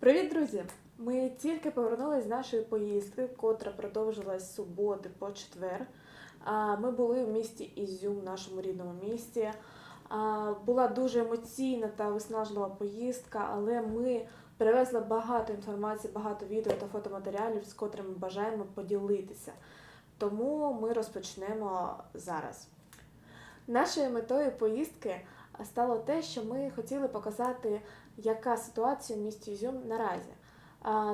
Привіт, друзі! Ми тільки повернулись з нашої поїздки, котра продовжилась з суботи по четвер. Ми були в місті Ізюм, нашому рідному місті. Була дуже емоційна та виснажлива поїздка, але ми привезли багато інформації, багато відео та фотоматеріалів, з котрими бажаємо поділитися. Тому ми розпочнемо зараз. Нашою метою поїздки стало те, що ми хотіли показати, яка ситуація в місті Ізюм наразі.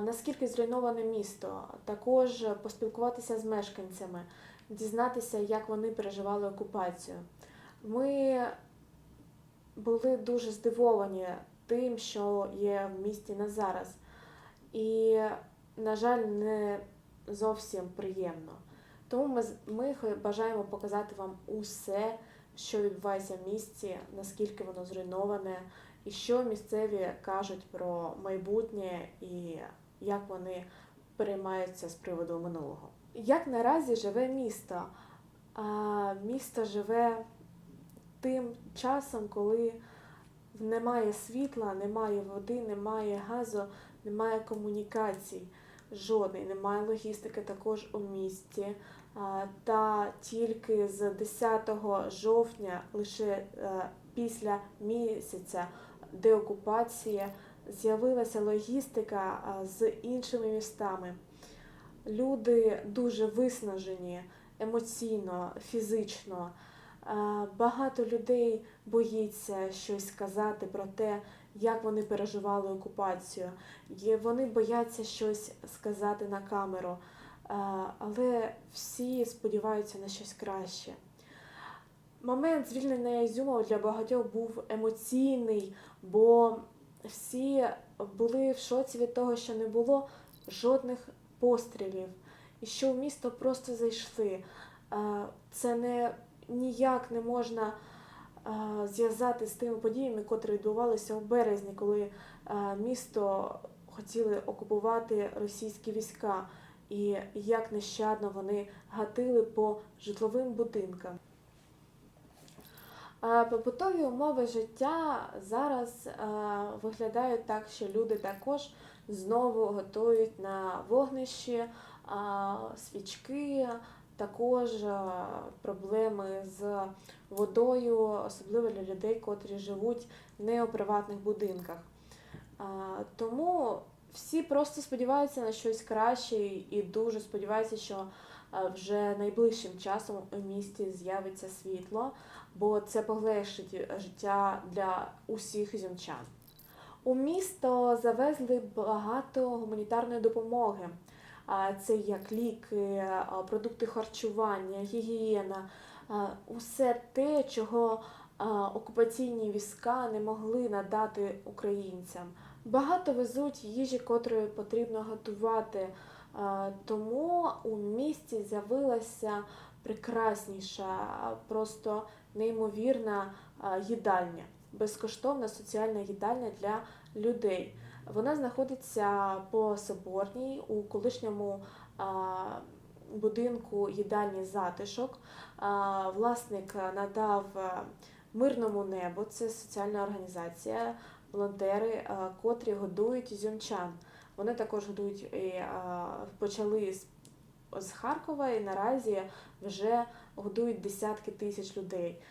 Наскільки зруйноване місто, також поспілкуватися з мешканцями, дізнатися, як вони переживали окупацію. Ми були дуже здивовані тим, що є в місті на зараз. І, на жаль, не зовсім приємно. Тому ми, ми бажаємо показати вам усе, що відбувається в місті, наскільки воно зруйноване, і що місцеві кажуть про майбутнє і як вони переймаються з приводу минулого. Як наразі живе місто? А, місто живе тим часом, коли немає світла, немає води, немає газу, немає комунікацій жодної, немає логістики також у місті. Та тільки з 10 жовтня, лише е, після місяця деокупації, з'явилася логістика з іншими містами. Люди дуже виснажені емоційно, фізично. Багато людей боїться щось сказати про те, як вони переживали окупацію. Вони бояться щось сказати на камеру, але всі сподіваються на щось краще. Момент звільнення Ізюма для багатьох був емоційний, бо всі були в шоці від того, що не було жодних пострілів, і що в місто просто зайшли. Е, Це не ніяк не можна е, зв'язати з тими подіями, котрі відбувалися у березні, коли е, місто хотіли окупувати російські війська, і як нещадно вони гатили по житловим будинкам. А Побутові умови життя зараз е, виглядають так, що люди також знову готують на вогнищі свічки, також е, проблеми з водою, особливо для людей, котрі живуть не у приватних будинках. Тому всі просто сподіваються на щось краще і дуже сподіваються, що е, вже найближчим часом у місті з'явиться світло бо це полегшить життя для усіх зімчан. У місто завезли багато гуманітарної допомоги. Це як ліки, продукти харчування, гігієна, усе те, чого окупаційні війська не могли надати українцям. Багато везуть їжі, котрої потрібно готувати. Тому у місті з'явилася прекрасніша, просто неймовірна їдальня, безкоштовна соціальна їдальня для людей. Вона знаходиться по Соборній у колишньому будинку їдальні затишок. Власник надав мирному небу, це соціальна організація, волонтери, котрі годують ізюмчан. Вони також годують і почали з Харкова і наразі вже годують десятки тисяч людей.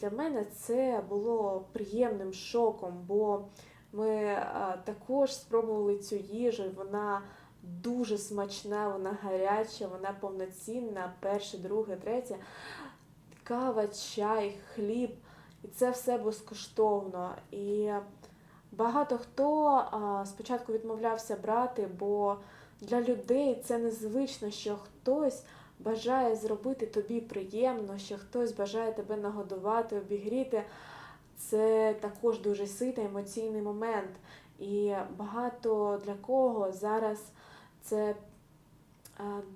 Для мене це було приємним шоком, бо ми також спробували цю їжу. Вона дуже смачна, вона гаряча, вона повноцінна, перше, друге, третє. Кава, чай, хліб. І це все безкоштовно. І багато хто спочатку відмовлявся брати, бо для людей це незвично, що хтось бажає зробити тобі приємно, що хтось бажає тебе нагодувати, обігріти. Це також дуже ситий емоційний момент. І багато для кого зараз це е,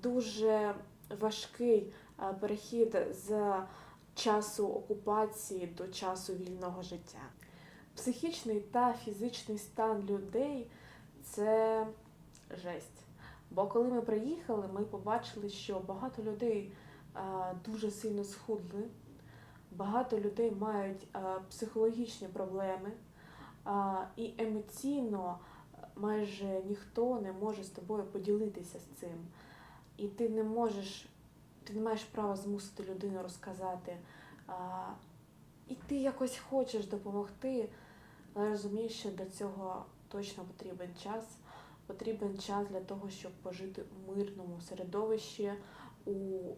дуже важкий е, перехід з часу окупації до часу вільного життя. Психічний та фізичний стан людей це жесть. Бо коли ми приїхали, ми побачили, що багато людей е, дуже сильно схудли, багато людей мають е, психологічні проблеми е, і емоційно майже ніхто не може з тобою поділитися з цим. І ти не можеш, ти не маєш права змусити людину розказати. І ти якось хочеш допомогти, але розумієш, що для цього точно потрібен час. Потрібен час для того, щоб пожити у мирному середовищі, у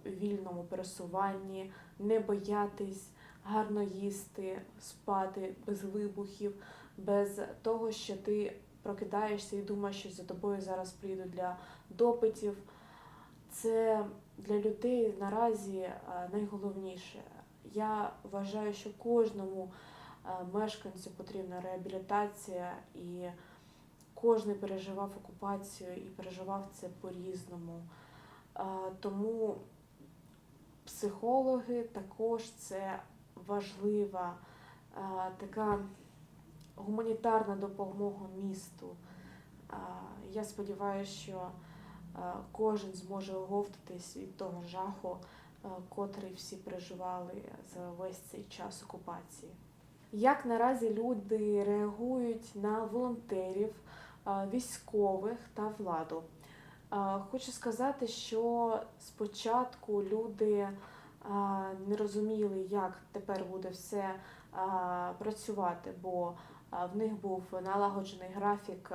вільному пересуванні, не боятись, гарно їсти, спати без вибухів, без того, що ти прокидаєшся і думаєш, що за тобою зараз прийдуть для допитів. Це для людей наразі е, найголовніше. Я вважаю, що кожному е, мешканцю потрібна реабілітація, і кожен переживав окупацію і переживав це по-різному. Тому психологи також це важлива така гуманітарна допомога місту. Я сподіваюся, що кожен зможе оговтатись від того жаху, котрий всі переживали за весь цей час окупації. Як наразі люди реагують на волонтерів, військових та владу? Хочу сказати, що спочатку люди не розуміли, як тепер буде все працювати, бо в них був налагоджений графік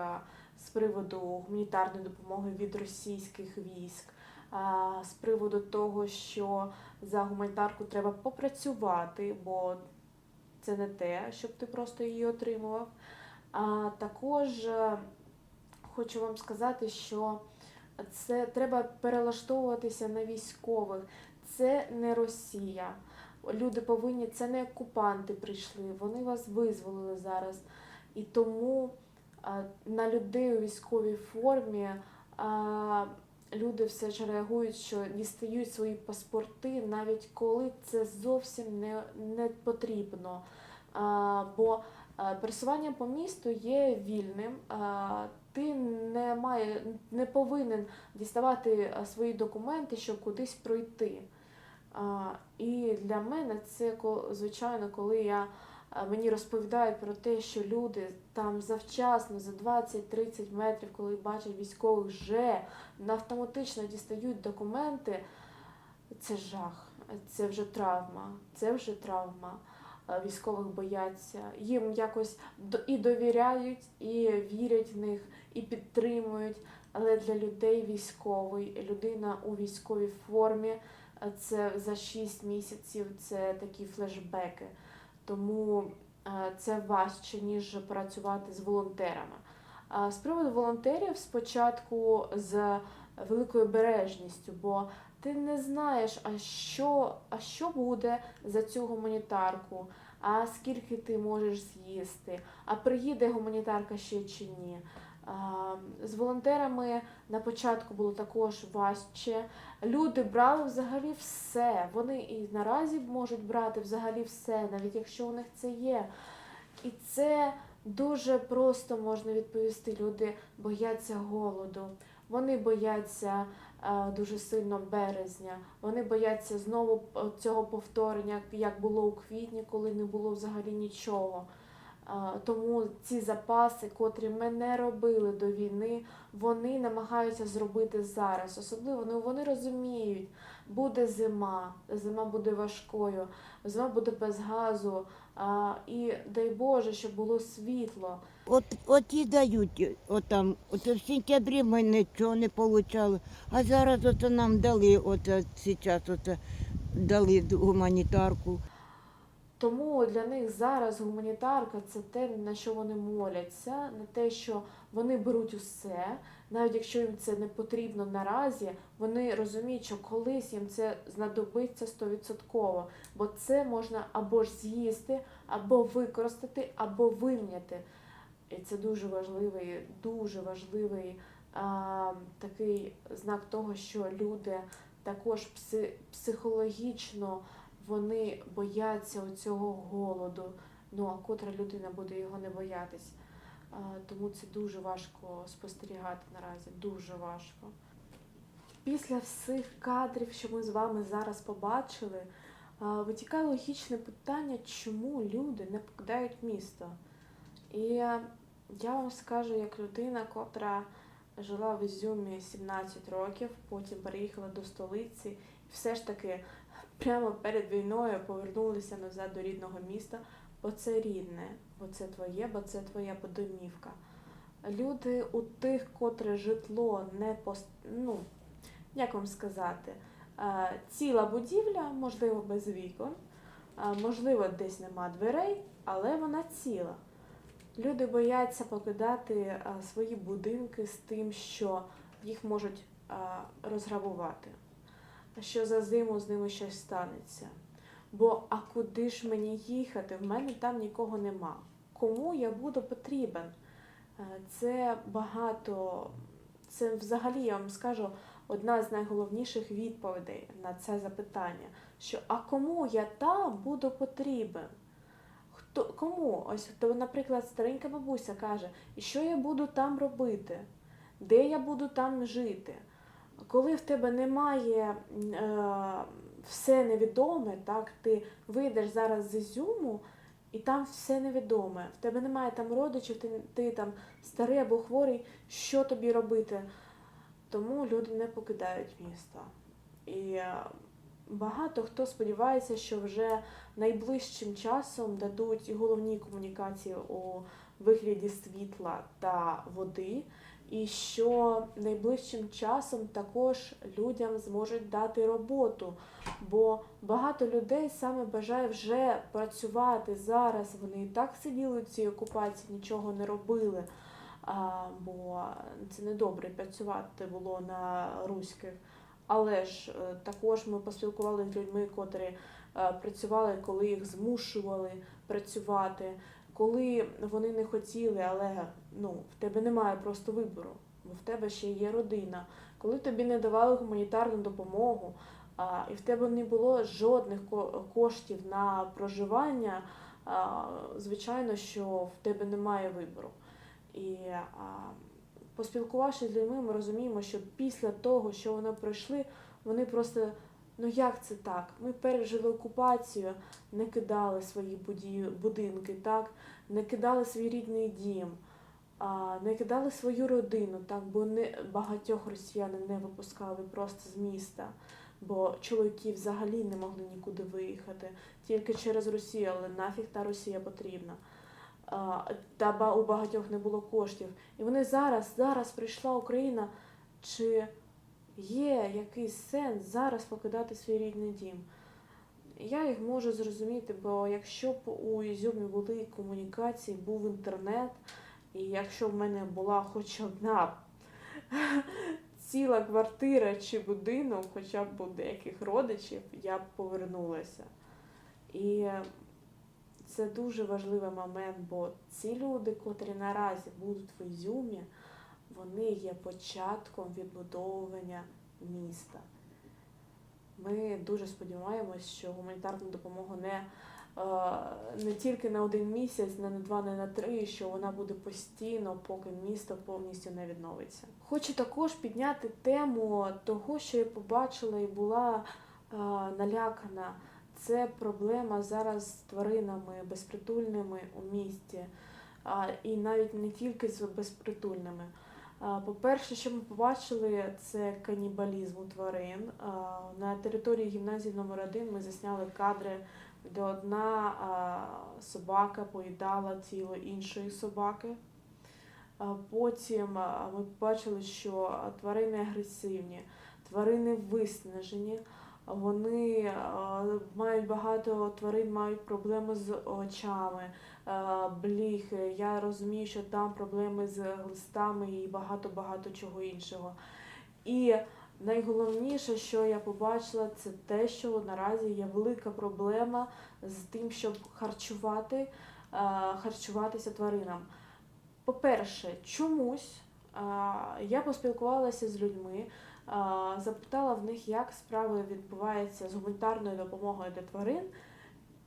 з приводу гуманітарної допомоги від російських військ, з приводу того, що за гуманітарку треба попрацювати, бо це не те, щоб ти просто її отримував. А також хочу вам сказати, що це треба перелаштовуватися на військових. Це не Росія. Люди повинні, це не окупанти прийшли, вони вас визволили зараз. І тому на людей у військовій формі люди все ж реагують, що дістають свої паспорти, навіть коли це зовсім не, не потрібно. Бо пересування по місту є вільним. Ти не має, не повинен діставати свої документи, щоб кудись пройти. І для мене це звичайно, коли я мені розповідають про те, що люди там завчасно за 20-30 метрів, коли бачать військових, вже автоматично дістають документи. Це жах, це вже травма, це вже травма. А, Військових бояться, їм якось і довіряють, і вірять в них, і підтримують. Але для людей військовий, людина у військовій формі е, це за 6 місяців це такі флешбеки. Тому е, це важче, ніж працювати з волонтерами. З приводу волонтерів спочатку з великою бережністю, бо ти не знаєш, а що, а що буде за цю гуманітарку, а скільки ти можеш з'їсти, а приїде гуманітарка ще чи ні. З волонтерами на початку було також важче. Люди брали взагалі все. Вони і наразі можуть брати взагалі все, навіть якщо у них це є. І це дуже просто можна відповісти. Люди бояться голоду, вони бояться е, дуже сильно березня, вони бояться знову е, цього повторення, як було у квітні, коли не було взагалі нічого. Е, Тому ці запаси, котрі ми не робили до війни, вони намагаються зробити зараз. Особливо ну, вони розуміють, буде зима, зима буде важкою, зима буде без газу. А, і дай Боже, щоб було світло. От, от і дають, от там, от в сентябрі ми нічого не отримали, а зараз от нам дали, от зараз от дали гуманітарку. Тому для них зараз гуманітарка це те, на що вони моляться, на те, що вони беруть усе, навіть якщо їм це не потрібно наразі, вони розуміють, що колись їм це знадобиться 100%, бо це можна або ж з'їсти, або використати, або вимняти. І це дуже важливий, дуже важливий а, такий знак того, що люди також пси, психологічно вони бояться цього голоду. Ну а котра людина буде його не боятись. Тому це дуже важко спостерігати наразі, дуже важко. Після всіх кадрів, що ми з вами зараз побачили, витікає логічне питання, чому люди не покидають місто. І Я вам скажу, як людина, котра жила в Ізюмі 17 років, потім переїхала до столиці, і все ж таки прямо перед війною повернулися назад до рідного міста, бо це рідне, бо це твоє, бо це твоя домівка. Люди у тих, котре житло не пост... ну, як вам сказати, е, ціла будівля, можливо, без вікон, е, можливо, десь нема дверей, але вона ціла. Люди бояться покидати е, свої будинки з тим, що їх можуть розграбувати, що за зиму з ними щось станеться. Бо а куди ж мені їхати? В мене там нікого нема. Кому я буду потрібен? Е, Це багато, це взагалі я вам скажу одна з найголовніших відповідей на це запитання. Що а кому я там буду потрібен? Хто кому? Ось то, наприклад, старенька бабуся каже, і що я буду там робити? Де я буду там жити? Коли в тебе немає е, все невідоме, так, ти вийдеш зараз з Ізюму, і там все невідоме. В тебе немає там родичів, ти, ти там старий або хворий, що тобі робити? Тому люди не покидають міста. І е, багато хто сподівається, що вже найближчим часом дадуть головні комунікації у вигляді світла та води, і що найближчим часом також людям зможуть дати роботу, бо багато людей саме бажає вже працювати зараз. Вони і так сиділи в цій окупації, нічого не робили. А, бо це недобре працювати було на руських. Але ж е, також ми поспілкувалися з людьми, котрі е, працювали, коли їх змушували працювати, коли вони не хотіли, але ну, в тебе немає просто вибору, бо в тебе ще є родина. Коли тобі не давали гуманітарну допомогу, а, і в тебе не було жодних коштів на проживання, а, звичайно, що в тебе немає вибору. І а, поспілкувавшись з людьми, ми розуміємо, що після того, що вони пройшли, вони просто ну як це так? Ми пережили окупацію, не кидали свої будинки, так, не кидали свій рідний дім, не кидали свою родину, так, бо не багатьох росіян не випускали просто з міста. Бо чоловіки взагалі не могли нікуди виїхати тільки через Росію, але нафіг та Росія потрібна. Та у багатьох не було коштів. І вони зараз, зараз прийшла Україна. Чи є якийсь сенс зараз покидати свій рідний дім? Я їх можу зрозуміти, бо якщо б у Ізюмі були комунікації, був інтернет, і якщо в мене була хоч одна ціла квартира чи будинок, хоча б у деяких родичів, я б повернулася. І це дуже важливий момент, бо ці люди, котрі наразі будуть в Ізюмі, вони є початком відбудовування міста. Ми дуже сподіваємось, що гуманітарна допомога не, е, не тільки на один місяць, не на два, не на три, що вона буде постійно, поки місто повністю не відновиться. Хочу також підняти тему того, що я побачила і була е, налякана. Це проблема зараз з тваринами безпритульними у місті, і навіть не тільки з безпритульними. По-перше, що ми побачили, це канібалізм у тварин. На території гімназії номер 1 ми засняли кадри, де одна собака поїдала тіло іншої собаки. Потім ми побачили, що тварини агресивні, тварини виснажені. Вони мають багато тварин, мають проблеми з очами, е, бліхи. Я розумію, що там проблеми з глистами і багато-багато чого іншого. І найголовніше, що я побачила, це те, що наразі є велика проблема з тим, щоб харчувати, е, харчуватися тваринам. По-перше, чомусь е, я поспілкувалася з людьми. Запитала в них, як справи відбуваються з гуманітарною допомогою для тварин,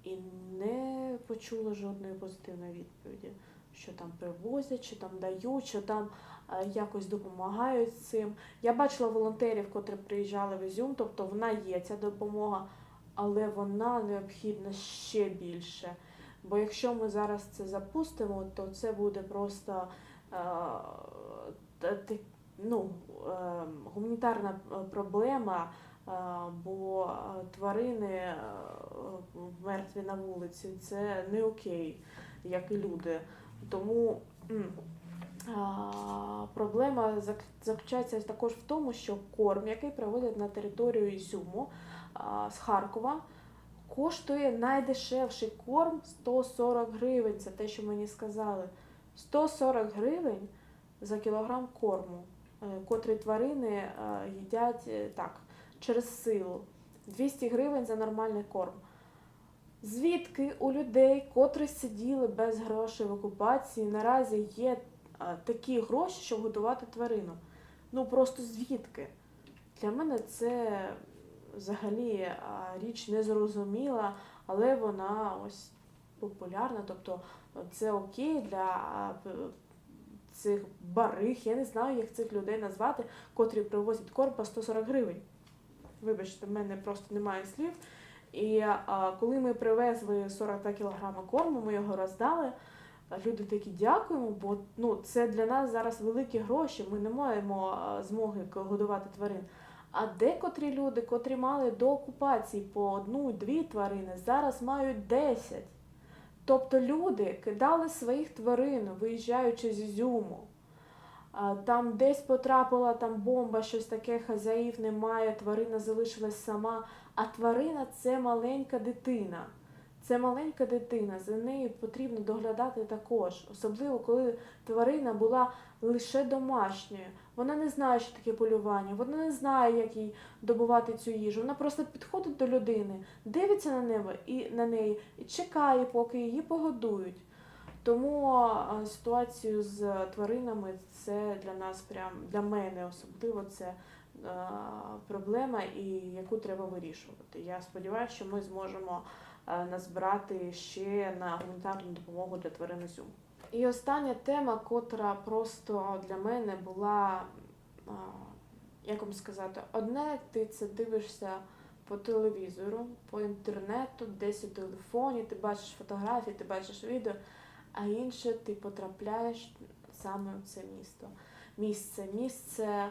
і не почула жодної позитивної відповіді, що там привозять, що там дають, що там а, якось допомагають цим. Я бачила волонтерів, котрі приїжджали в Ізюм, тобто вона є ця допомога, але вона необхідна ще більше. Бо якщо ми зараз це запустимо, то це буде просто е, ну, е, гуманітарна е, проблема, е, бо тварини е, мертві на вулиці це не окей, як і люди. Тому проблема зак- заключається також в тому, що корм, який приводять на територію Ізюму з Харкова, коштує найдешевший корм 140 гривень. Це те, що мені сказали. 140 гривень за кілограм корму, е, котрий тварини е, їдять так, через силу. 200 гривень за нормальний корм. Звідки у людей, котрі сиділи без грошей в окупації, наразі є такі гроші, щоб годувати тварину? Ну просто звідки? Для мене це взагалі річ незрозуміла, але вона ось популярна. Тобто це окей для цих бариг, я не знаю, як цих людей назвати, котрі привозять корм по 140 гривень. Вибачте, в мене просто немає слів. І а, коли ми привезли 42 кілограми корму, ми його роздали. Люди такі дякуємо, бо ну, це для нас зараз великі гроші. Ми не маємо змоги годувати тварин. А декотрі люди, котрі мали до окупації по одну-дві тварини, зараз мають 10. Тобто люди кидали своїх тварин, виїжджаючи з Ізюму. Там десь потрапила там бомба, щось таке, хазяїв немає, тварина залишилась сама. А тварина це маленька дитина. Це маленька дитина, за нею потрібно доглядати також, особливо коли тварина була лише домашньою. Вона не знає, що таке полювання, вона не знає, як їй добувати цю їжу. Вона просто підходить до людини, дивиться на небо і на неї і чекає, поки її погодують. Тому ситуацію з тваринами це для нас, прям для мене особливо, це проблема, і яку треба вирішувати. Я сподіваюся, що ми зможемо назбирати ще на гуманітарну допомогу для тварин Ізюм. І остання тема, котра просто для мене була, як вам сказати, одне ти це дивишся по телевізору, по інтернету, десь у телефоні, ти бачиш фотографії, ти бачиш відео, а інше ти потрапляєш саме в це місто. Місце, місце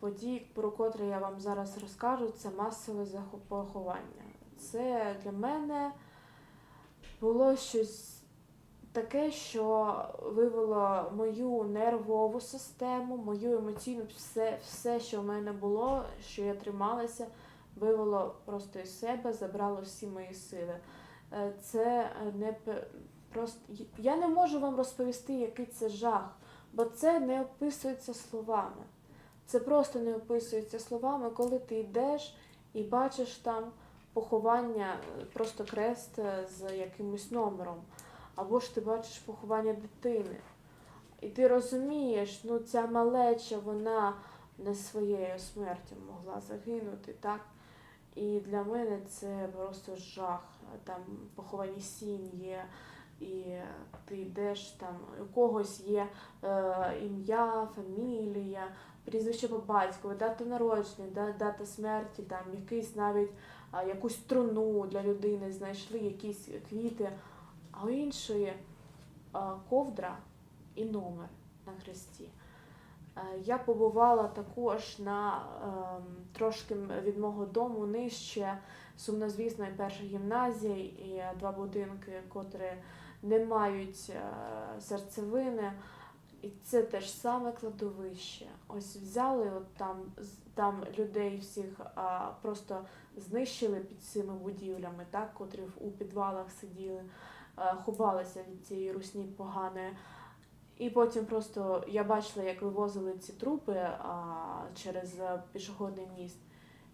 подій, про котре я вам зараз розкажу, це масове поховання. Це для мене було щось таке, що вивело мою нервову систему, мою емоційну, все, все, що в мене було, що я трималася, вивело просто із себе, забрало всі мої сили. Е, Це не просто я не можу вам розповісти, який це жах, бо це не описується словами. Це просто не описується словами, коли ти йдеш і бачиш там поховання, е, просто крест е, з якимось номером, або ж ти бачиш поховання дитини. І ти розумієш, ну ця малеча, вона не своєю смертю могла загинути, так? І для мене це просто жах. Там поховані сім'ї, і ти йдеш там, у когось є е, ім'я, фамілія, прізвище по батькові, дата народження, дата смерті, там якийсь навіть а, якусь труну для людини знайшли, якісь квіти, а у іншої а, ковдра і номер на хресті. Е, Я побувала також на ем, трошки від мого дому нижче сумнозвісної першої гімназії і два будинки, котрі не мають е, серцевини. І це те ж саме кладовище. Ось взяли от там, там людей всіх а, просто знищили під цими будівлями, так, котрі у підвалах сиділи, а, ховалися від цієї русні поганої. І потім просто я бачила, як вивозили ці трупи а, через е, пішохідний міст,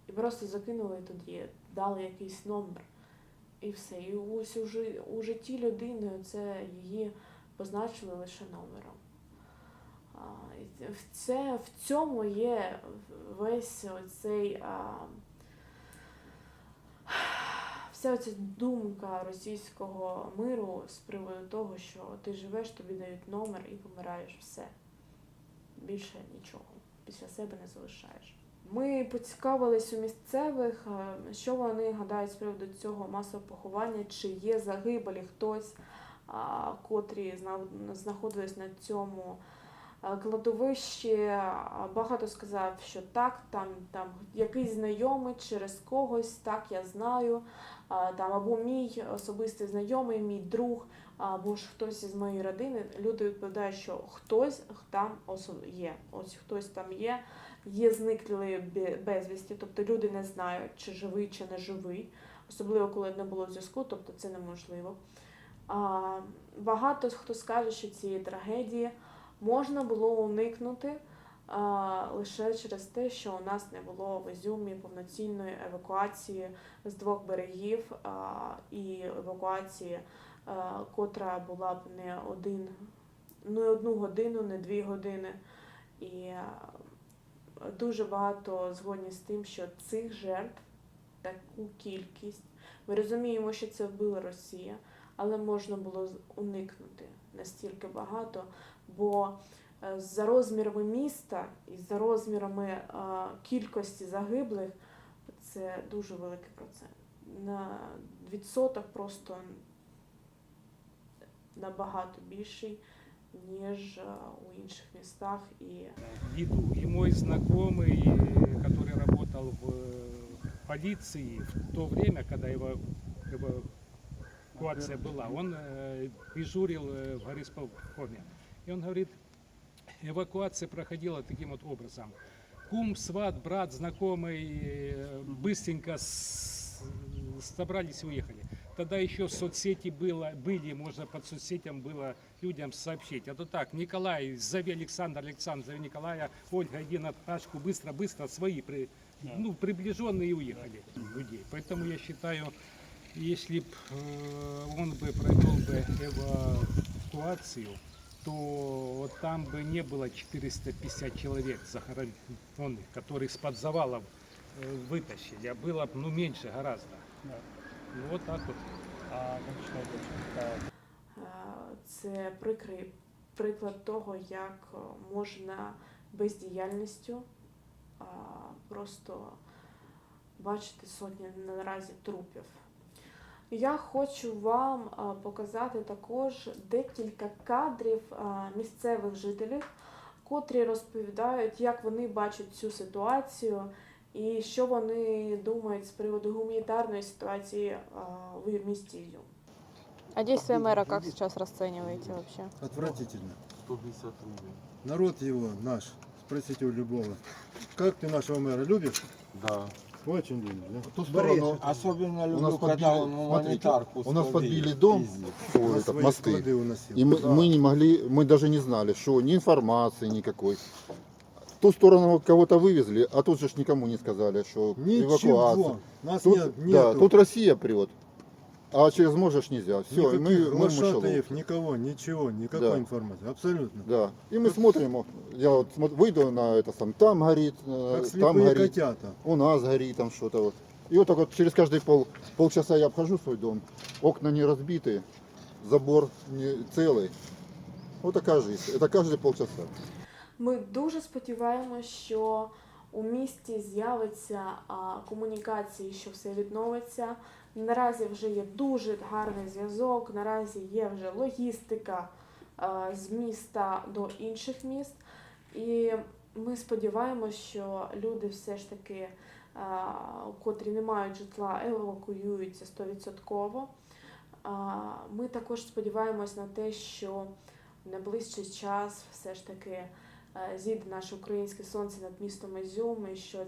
і просто закинули тоді, дали якийсь номер. І все. І ось у, житті людини це її позначили лише номером. Це, в цьому є весь оцей вся оця думка російського миру з приводу того, що ти живеш, тобі дають номер і помираєш все. Більше нічого після себе не залишаєш. Ми поцікавились у місцевих, е, що вони гадають з приводу цього масового поховання, чи є загибелі хтось. котрі зна- знаходились на цьому е, кладовищі. Багато сказав, що так, там, там якийсь знайомий через когось, так я знаю. Там або мій особистий знайомий, мій друг, або ж хтось із моєї родини. Люди відповідають, що хтось там є. Ось хтось там є. Є зниклі бе- безвісті, тобто люди не знають, чи живий, чи не живий, особливо коли не було зв'язку, тобто це неможливо. А, багато хто скаже, що цієї трагедії можна було уникнути а, лише через те, що у нас не було в Ізюмі повноцінної евакуації з двох берегів а, і евакуації, а, котра була б не один, не одну годину, не дві години. І дуже багато згодні з тим, що цих жертв таку кількість. Ми розуміємо, що це вбила Росія, але можна було уникнути настільки багато, бо е, за розмірами міста і за розмірами е, кількості загиблих це дуже великий процент. На відсоток просто набагато більший, ніж е, у інших містах і еду. И мой знакомый, э, который работал в э, полиции в то время, когда его эвакуация была, он э, дежурил э, в горисполкоме. И он говорит, эвакуация проходила таким вот образом. Кум, сват, брат, знакомый э, быстренько с- собрались и уехали. Тогда еще соцсети было, были, можно под соцсетям было людям сообщить. А то так, Николай, зови Александр, Александр, зови Николая, Ольга, иди на тачку, быстро, быстро, свои, при, ну, приближенные уехали людей. Поэтому я считаю, если б э, он бы провел бы эвакуацию, то вот там бы не было 450 человек захороненных, которых с-под завалов э, вытащили, а было бы ну, меньше гораздо. Ну, вот так вот. А Е, Це прикрий приклад того, як е, можна бездіяльністю просто бачити сотні наразі трупів. Я хочу вам показати також декілька кадрів місцевих жителів, котрі розповідають, як вони бачать цю ситуацію і що вони думають з приводу гуманітарної ситуації а, в місті Ізюм. А действия мэра как сейчас расцениваете вообще? Отвратительно. 150 рублей. Народ его наш, спросите у любого. Как ты нашего мэра любишь? Да. Очень любишь, да? ту сторону Особенно у люблю, нас когда подбили, он смотрите, гуманитарку у нас складывает, подбили дом, пиздит. о, На этот, свои мосты. склады уносил. И мы, Да. мы не могли, мы даже не знали, что ни информации никакой. В ту сторону кого-то вывезли, а тут же ж никому не сказали, что эвакуация. Ничего. Нас Тут, нет, да, нету. тут Россия прет, а через можешь нельзя. Все, и мы, Никаких мы в глашатаев, мышеловке. никого, ничего, никакой Да. информации. Абсолютно. Да. И мы смотрим, вот, я вот смо- выйду на это сам, там горит, э, Как там слепые горит, котята. у нас горит там что-то вот. И вот так вот через каждые пол, полчаса я обхожу свой дом, окна не разбиты, забор не целый. Вот такая жизнь. Это каждые полчаса. Ми дуже сподіваємося, що у місті з'явиться комунікації, що все відновиться. Наразі вже є дуже гарний зв'язок, наразі є вже логістика з міста до інших міст. І ми сподіваємося, що люди все ж таки, котрі не мають житла, евакуюються 100%. А, Ми також сподіваємось на те, що в найближчий час все ж таки зійде наше українське сонце над містом Ізюм, і що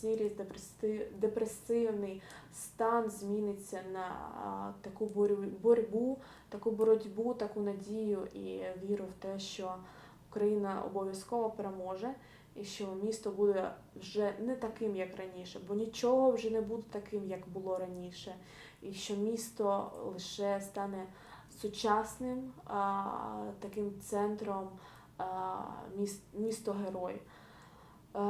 сірий депреси- депресивний стан зміниться на таку боротьбу, таку боротьбу, таку надію і віру в те, що Україна обов'язково переможе, і що місто буде вже не таким, як раніше, бо нічого вже не буде таким, як було раніше, і що місто лише стане сучасним а, таким центром місто герой. Е,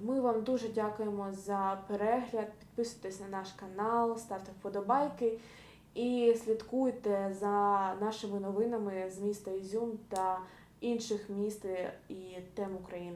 Ми вам дуже дякуємо за перегляд. Підписуйтесь на наш канал, ставте вподобайки і слідкуйте за нашими новинами з міста Ізюм та інших міст і тем України.